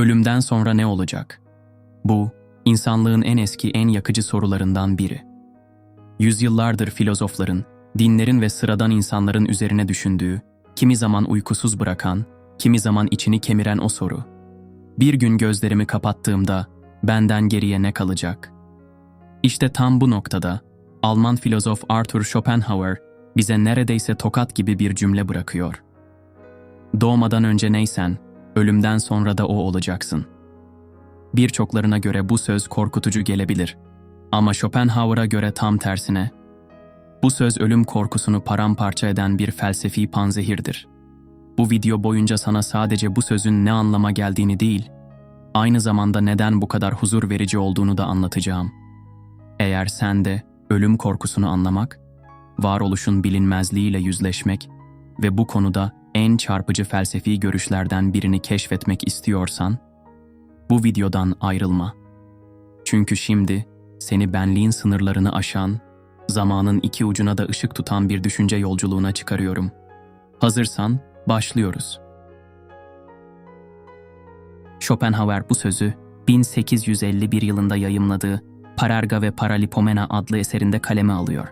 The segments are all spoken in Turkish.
Ölümden sonra ne olacak? Bu, insanlığın en eski, en yakıcı sorularından biri. Yüzyıllardır filozofların, dinlerin ve sıradan insanların üzerine düşündüğü, kimi zaman uykusuz bırakan, kimi zaman içini kemiren o soru. Bir gün gözlerimi kapattığımda benden geriye ne kalacak? İşte tam bu noktada Alman filozof Arthur Schopenhauer bize neredeyse tokat gibi bir cümle bırakıyor. Doğmadan önce neysen, ölümden sonra da o olacaksın. Birçoklarına göre bu söz korkutucu gelebilir. Ama Schopenhauer'a göre tam tersine. Bu söz ölüm korkusunu paramparça eden bir felsefi panzehirdir. Bu video boyunca sana sadece bu sözün ne anlama geldiğini değil, aynı zamanda neden bu kadar huzur verici olduğunu da anlatacağım. Eğer sen de ölüm korkusunu anlamak, varoluşun bilinmezliğiyle yüzleşmek ve bu konuda en çarpıcı felsefi görüşlerden birini keşfetmek istiyorsan, bu videodan ayrılma. Çünkü şimdi seni benliğin sınırlarını aşan, zamanın iki ucuna da ışık tutan bir düşünce yolculuğuna çıkarıyorum. Hazırsan başlıyoruz. Schopenhauer bu sözü 1851 yılında yayımladığı Parerga ve Paralipomena adlı eserinde kaleme alıyor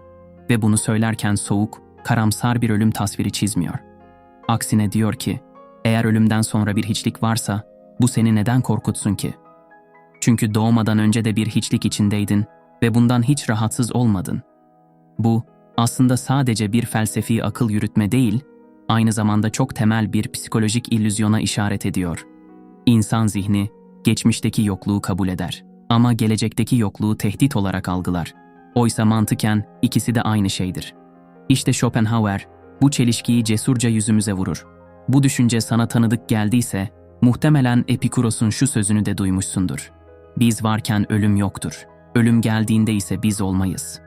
ve bunu söylerken soğuk, karamsar bir ölüm tasviri çizmiyor. Aksine diyor ki, eğer ölümden sonra bir hiçlik varsa bu seni neden korkutsun ki? Çünkü doğmadan önce de bir hiçlik içindeydin ve bundan hiç rahatsız olmadın. Bu aslında sadece bir felsefi akıl yürütme değil, aynı zamanda çok temel bir psikolojik illüzyona işaret ediyor. İnsan zihni geçmişteki yokluğu kabul eder ama gelecekteki yokluğu tehdit olarak algılar. Oysa mantıken ikisi de aynı şeydir. İşte Schopenhauer bu çelişkiyi cesurca yüzümüze vurur. Bu düşünce sana tanıdık geldiyse muhtemelen Epikuros'un şu sözünü de duymuşsundur. Biz varken ölüm yoktur. Ölüm geldiğinde ise biz olmayız.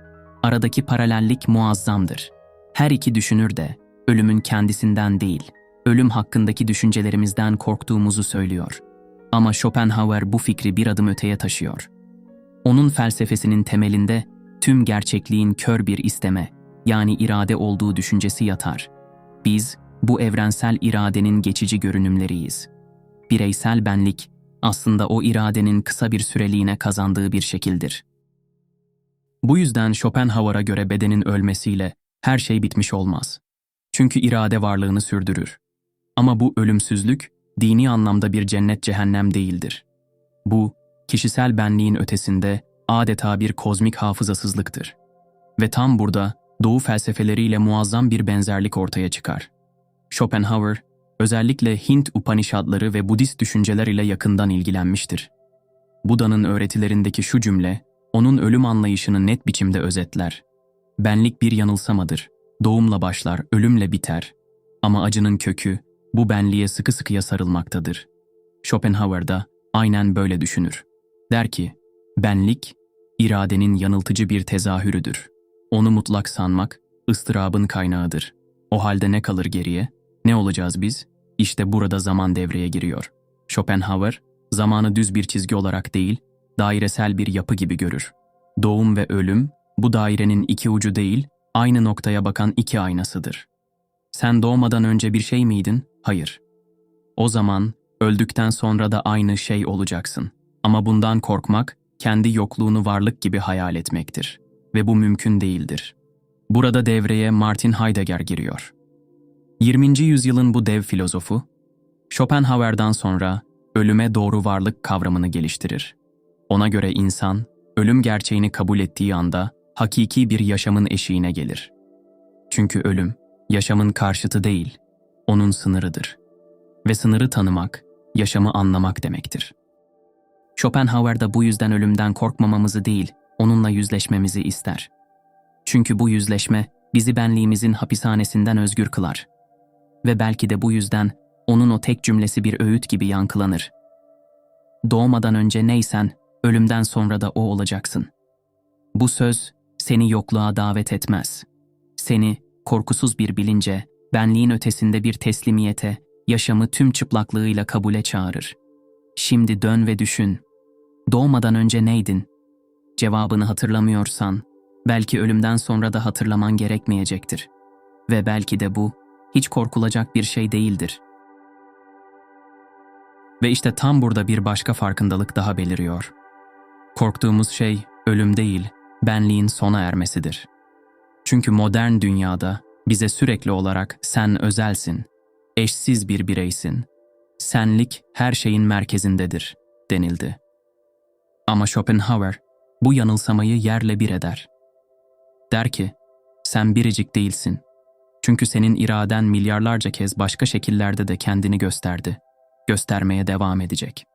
Aradaki paralellik muazzamdır. Her iki düşünür de ölümün kendisinden değil, ölüm hakkındaki düşüncelerimizden korktuğumuzu söylüyor. Ama Schopenhauer bu fikri bir adım öteye taşıyor. Onun felsefesinin temelinde tüm gerçekliğin kör bir isteme, yani irade olduğu düşüncesi yatar. Biz, bu evrensel iradenin geçici görünümleriyiz. Bireysel benlik, aslında o iradenin kısa bir süreliğine kazandığı bir şekildir. Bu yüzden Schopenhauer'a göre bedenin ölmesiyle her şey bitmiş olmaz. Çünkü irade varlığını sürdürür. Ama bu ölümsüzlük, dini anlamda bir cennet cehennem değildir. Bu, kişisel benliğin ötesinde adeta bir kozmik hafızasızlıktır. Ve tam burada Doğu felsefeleriyle muazzam bir benzerlik ortaya çıkar. Schopenhauer, özellikle Hint Upanishadları ve Budist düşünceler ile yakından ilgilenmiştir. Buda'nın öğretilerindeki şu cümle, onun ölüm anlayışını net biçimde özetler. Benlik bir yanılsamadır. Doğumla başlar, ölümle biter. Ama acının kökü, bu benliğe sıkı sıkıya sarılmaktadır. Schopenhauer da aynen böyle düşünür. Der ki, benlik, iradenin yanıltıcı bir tezahürüdür. Onu mutlak sanmak, ıstırabın kaynağıdır. O halde ne kalır geriye? Ne olacağız biz? İşte burada zaman devreye giriyor. Schopenhauer, zamanı düz bir çizgi olarak değil, dairesel bir yapı gibi görür. Doğum ve ölüm, bu dairenin iki ucu değil, aynı noktaya bakan iki aynasıdır. Sen doğmadan önce bir şey miydin? Hayır. O zaman, öldükten sonra da aynı şey olacaksın. Ama bundan korkmak, kendi yokluğunu varlık gibi hayal etmektir. Ve bu mümkün değildir. Burada devreye Martin Heidegger giriyor. 20. yüzyılın bu dev filozofu, Schopenhauer'dan sonra ölüme doğru varlık kavramını geliştirir. Ona göre insan, ölüm gerçeğini kabul ettiği anda hakiki bir yaşamın eşiğine gelir. Çünkü ölüm, yaşamın karşıtı değil, onun sınırıdır. Ve sınırı tanımak, yaşamı anlamak demektir. Schopenhauer da bu yüzden ölümden korkmamamızı değil, onunla yüzleşmemizi ister. Çünkü bu yüzleşme bizi benliğimizin hapishanesinden özgür kılar. Ve belki de bu yüzden onun o tek cümlesi bir öğüt gibi yankılanır. Doğmadan önce neysen, ölümden sonra da o olacaksın. Bu söz seni yokluğa davet etmez. Seni korkusuz bir bilince, benliğin ötesinde bir teslimiyete, yaşamı tüm çıplaklığıyla kabule çağırır. Şimdi dön ve düşün. Doğmadan önce neydin? Cevabını hatırlamıyorsan, belki ölümden sonra da hatırlaman gerekmeyecektir. Ve belki de bu, hiç korkulacak bir şey değildir. Ve işte tam burada bir başka farkındalık daha beliriyor. Korktuğumuz şey ölüm değil, benliğin sona ermesidir. Çünkü modern dünyada bize sürekli olarak sen özelsin, eşsiz bir bireysin, senlik her şeyin merkezindedir denildi. Ama Schopenhauer bu yanılsamayı yerle bir eder. Der ki, sen biricik değilsin. Çünkü senin iraden milyarlarca kez başka şekillerde de kendini gösterdi. Göstermeye devam edecek.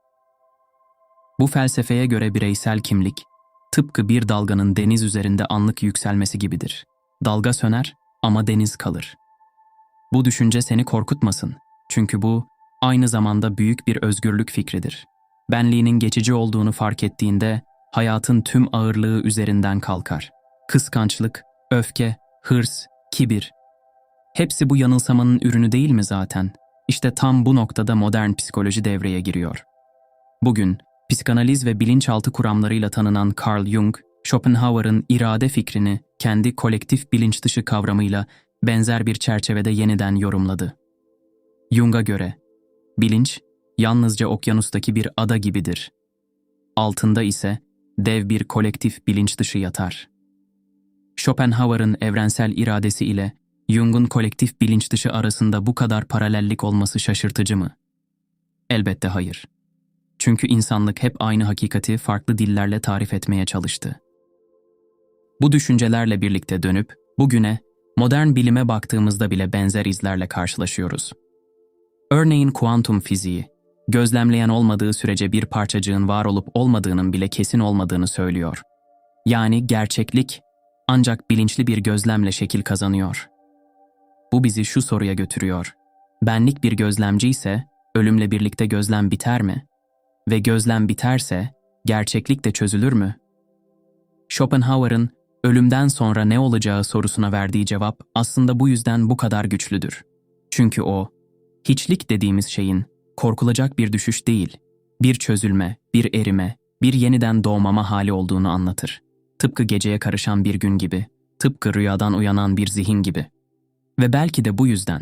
Bu felsefeye göre bireysel kimlik, tıpkı bir dalganın deniz üzerinde anlık yükselmesi gibidir. Dalga söner ama deniz kalır. Bu düşünce seni korkutmasın. Çünkü bu aynı zamanda büyük bir özgürlük fikridir. Benliğinin geçici olduğunu fark ettiğinde hayatın tüm ağırlığı üzerinden kalkar. Kıskançlık, öfke, hırs, kibir. Hepsi bu yanılsamanın ürünü değil mi zaten? İşte tam bu noktada modern psikoloji devreye giriyor. Bugün psikanaliz ve bilinçaltı kuramlarıyla tanınan Carl Jung, Schopenhauer'ın irade fikrini kendi kolektif bilinç dışı kavramıyla benzer bir çerçevede yeniden yorumladı. Jung'a göre bilinç yalnızca okyanustaki bir ada gibidir. Altında ise dev bir kolektif bilinç dışı yatar. Schopenhauer'ın evrensel iradesi ile Jung'un kolektif bilinç dışı arasında bu kadar paralellik olması şaşırtıcı mı? Elbette hayır. Çünkü insanlık hep aynı hakikati farklı dillerle tarif etmeye çalıştı. Bu düşüncelerle birlikte dönüp bugüne modern bilime baktığımızda bile benzer izlerle karşılaşıyoruz. Örneğin kuantum fiziği, gözlemleyen olmadığı sürece bir parçacığın var olup olmadığının bile kesin olmadığını söylüyor. Yani gerçeklik ancak bilinçli bir gözlemle şekil kazanıyor. Bu bizi şu soruya götürüyor. Benlik bir gözlemci ise ölümle birlikte gözlem biter mi? Ve gözlem biterse gerçeklik de çözülür mü? Schopenhauer'ın ölümden sonra ne olacağı sorusuna verdiği cevap aslında bu yüzden bu kadar güçlüdür. Çünkü o, hiçlik dediğimiz şeyin korkulacak bir düşüş değil, bir çözülme, bir erime, bir yeniden doğmama hali olduğunu anlatır. Tıpkı geceye karışan bir gün gibi, tıpkı rüyadan uyanan bir zihin gibi. Ve belki de bu yüzden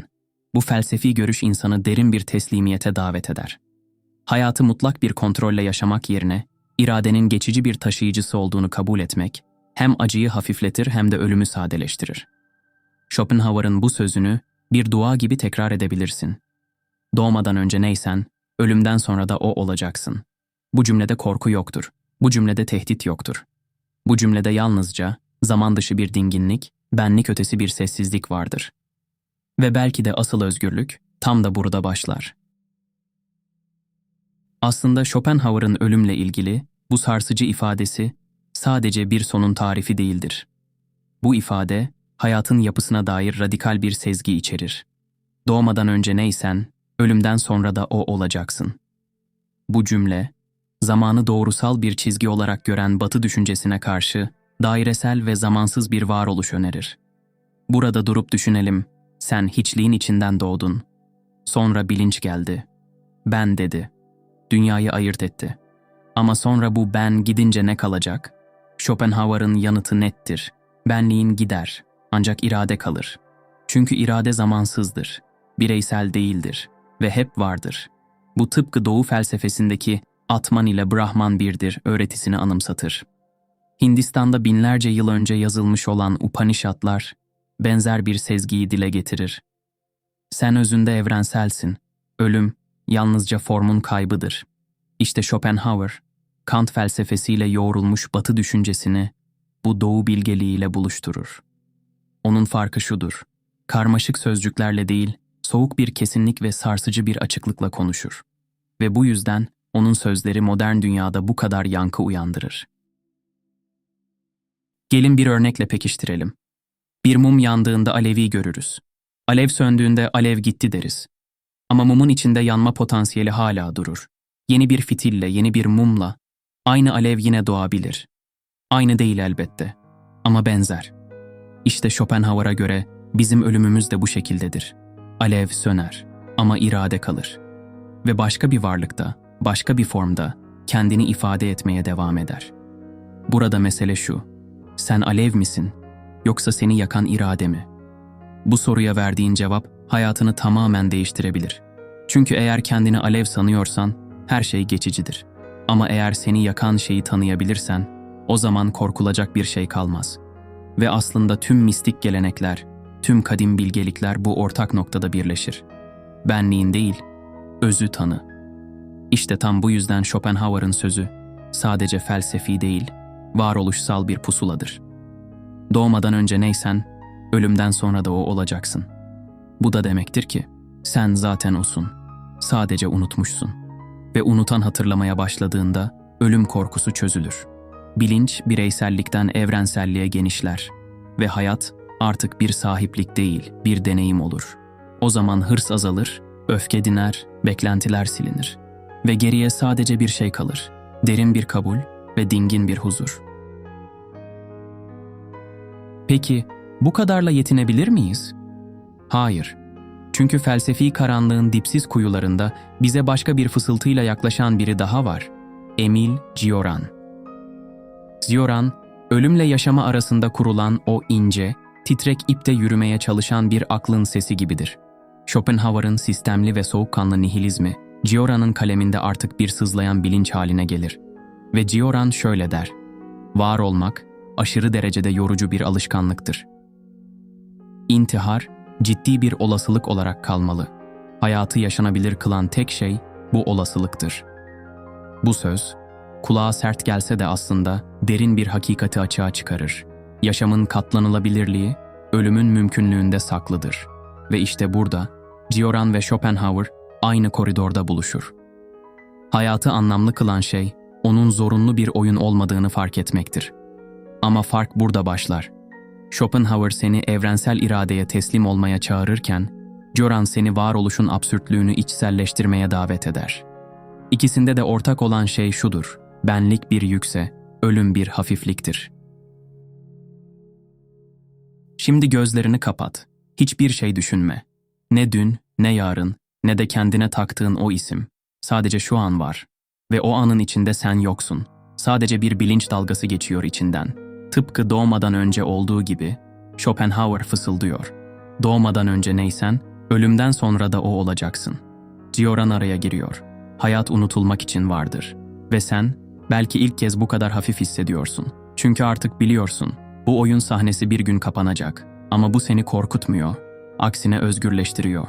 bu felsefi görüş insanı derin bir teslimiyete davet eder. Hayatı mutlak bir kontrolle yaşamak yerine iradenin geçici bir taşıyıcısı olduğunu kabul etmek hem acıyı hafifletir hem de ölümü sadeleştirir. Schopenhauer'ın bu sözünü bir dua gibi tekrar edebilirsin. Doğmadan önce neysen, ölümden sonra da o olacaksın. Bu cümlede korku yoktur. Bu cümlede tehdit yoktur. Bu cümlede yalnızca zaman dışı bir dinginlik, benlik ötesi bir sessizlik vardır. Ve belki de asıl özgürlük tam da burada başlar. Aslında Schopenhauer'ın ölümle ilgili bu sarsıcı ifadesi sadece bir sonun tarifi değildir. Bu ifade hayatın yapısına dair radikal bir sezgi içerir. Doğmadan önce neysen, ölümden sonra da o olacaksın. Bu cümle, zamanı doğrusal bir çizgi olarak gören batı düşüncesine karşı dairesel ve zamansız bir varoluş önerir. Burada durup düşünelim, sen hiçliğin içinden doğdun. Sonra bilinç geldi. Ben dedi. Dünyayı ayırt etti. Ama sonra bu ben gidince ne kalacak? Schopenhauer'ın yanıtı nettir. Benliğin gider, ancak irade kalır. Çünkü irade zamansızdır, bireysel değildir ve hep vardır. Bu tıpkı Doğu felsefesindeki Atman ile Brahman birdir öğretisini anımsatır. Hindistan'da binlerce yıl önce yazılmış olan Upanishadlar benzer bir sezgiyi dile getirir. Sen özünde evrenselsin. Ölüm yalnızca formun kaybıdır. İşte Schopenhauer, Kant felsefesiyle yoğrulmuş batı düşüncesini bu doğu bilgeliğiyle buluşturur. Onun farkı şudur. Karmaşık sözcüklerle değil, soğuk bir kesinlik ve sarsıcı bir açıklıkla konuşur. Ve bu yüzden onun sözleri modern dünyada bu kadar yankı uyandırır. Gelin bir örnekle pekiştirelim. Bir mum yandığında alevi görürüz. Alev söndüğünde alev gitti deriz. Ama mumun içinde yanma potansiyeli hala durur. Yeni bir fitille, yeni bir mumla aynı alev yine doğabilir. Aynı değil elbette ama benzer. İşte Schopenhauer'a göre bizim ölümümüz de bu şekildedir. Alev söner ama irade kalır. Ve başka bir varlıkta, başka bir formda kendini ifade etmeye devam eder. Burada mesele şu. Sen alev misin yoksa seni yakan irade mi? Bu soruya verdiğin cevap hayatını tamamen değiştirebilir. Çünkü eğer kendini alev sanıyorsan her şey geçicidir. Ama eğer seni yakan şeyi tanıyabilirsen, o zaman korkulacak bir şey kalmaz. Ve aslında tüm mistik gelenekler, tüm kadim bilgelikler bu ortak noktada birleşir. Benliğin değil, özü tanı. İşte tam bu yüzden Schopenhauer'ın sözü sadece felsefi değil, varoluşsal bir pusuladır. Doğmadan önce neysen, ölümden sonra da o olacaksın. Bu da demektir ki sen zaten osun. Sadece unutmuşsun. Ve unutan hatırlamaya başladığında ölüm korkusu çözülür. Bilinç bireysellikten evrenselliğe genişler ve hayat artık bir sahiplik değil, bir deneyim olur. O zaman hırs azalır, öfke diner, beklentiler silinir ve geriye sadece bir şey kalır. Derin bir kabul ve dingin bir huzur. Peki bu kadarla yetinebilir miyiz? Hayır. Çünkü felsefi karanlığın dipsiz kuyularında bize başka bir fısıltıyla yaklaşan biri daha var. Emil Cioran. Cioran, ölümle yaşama arasında kurulan o ince, titrek ipte yürümeye çalışan bir aklın sesi gibidir. Schopenhauer'ın sistemli ve soğukkanlı nihilizmi, Cioran'ın kaleminde artık bir sızlayan bilinç haline gelir. Ve Cioran şöyle der, Var olmak, aşırı derecede yorucu bir alışkanlıktır. İntihar, ciddi bir olasılık olarak kalmalı. Hayatı yaşanabilir kılan tek şey bu olasılıktır. Bu söz, kulağa sert gelse de aslında derin bir hakikati açığa çıkarır. Yaşamın katlanılabilirliği, ölümün mümkünlüğünde saklıdır. Ve işte burada, Cioran ve Schopenhauer aynı koridorda buluşur. Hayatı anlamlı kılan şey, onun zorunlu bir oyun olmadığını fark etmektir. Ama fark burada başlar. Schopenhauer seni evrensel iradeye teslim olmaya çağırırken, Joran seni varoluşun absürtlüğünü içselleştirmeye davet eder. İkisinde de ortak olan şey şudur, benlik bir yükse, ölüm bir hafifliktir. Şimdi gözlerini kapat. Hiçbir şey düşünme. Ne dün, ne yarın, ne de kendine taktığın o isim. Sadece şu an var. Ve o anın içinde sen yoksun. Sadece bir bilinç dalgası geçiyor içinden. Tıpkı doğmadan önce olduğu gibi Schopenhauer fısıldıyor. Doğmadan önce neysen, ölümden sonra da o olacaksın. Cioran araya giriyor. Hayat unutulmak için vardır. Ve sen, belki ilk kez bu kadar hafif hissediyorsun. Çünkü artık biliyorsun, bu oyun sahnesi bir gün kapanacak. Ama bu seni korkutmuyor, aksine özgürleştiriyor.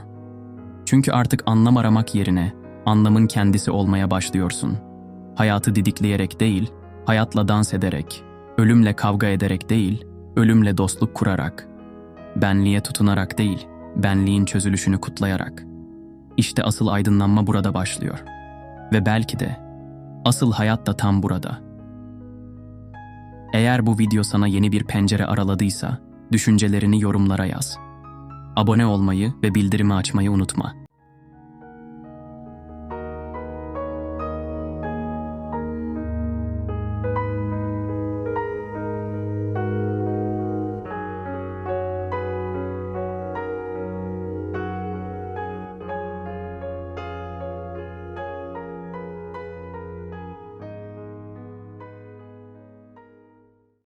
Çünkü artık anlam aramak yerine anlamın kendisi olmaya başlıyorsun. Hayatı didikleyerek değil, hayatla dans ederek, ölümle kavga ederek değil, ölümle dostluk kurarak, benliğe tutunarak değil, benliğin çözülüşünü kutlayarak. İşte asıl aydınlanma burada başlıyor. Ve belki de asıl hayat da tam burada. Eğer bu video sana yeni bir pencere araladıysa, düşüncelerini yorumlara yaz. Abone olmayı ve bildirimi açmayı unutma.